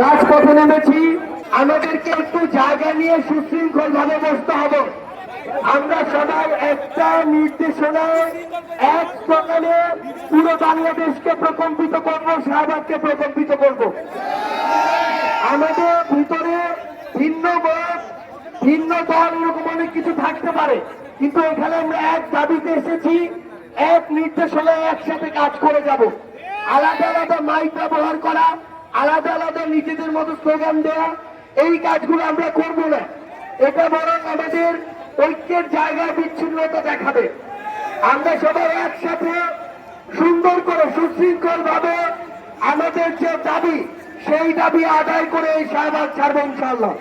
রাজপথে নেমেছি। আমাদেরকে একটু জায়গা নিয়ে সুশৃঙ্খল ভাবে বসতে হবে। আমরা সবাই একটা নির্দেশনায় এক সকালে পুরো বাংলাদেশকে প্রকম্পিত করব, শাহবাগকে প্রকম্পিত করব। আমাদের ভিতরে ভিন্ন মত ভিন্ন দল এরকম অনেক কিছু থাকতে পারে। কিন্তু এখানে আমরা এক দাবিতে এসেছি, এক নির্দেশনায় একসাথে কাজ করে যাব। আলাদা আলাদা মাইক ব্যবহার করা, আলাদা আলাদা নিজেদের মতো স্লোগান দেওয়া এই কাজগুলো আমরা করব না। এটা বরং আমাদের ঐক্যের জায়গায় বিচ্ছিন্নতা দেখাবে। আমরা সবাই একসাথে সুন্দর করে সুশৃঙ্খল ভাবে আমাদের যে দাবি, সেই দাবি আদায় করে এই সাহবাগ ছাড়বো ইনশাল্লাহ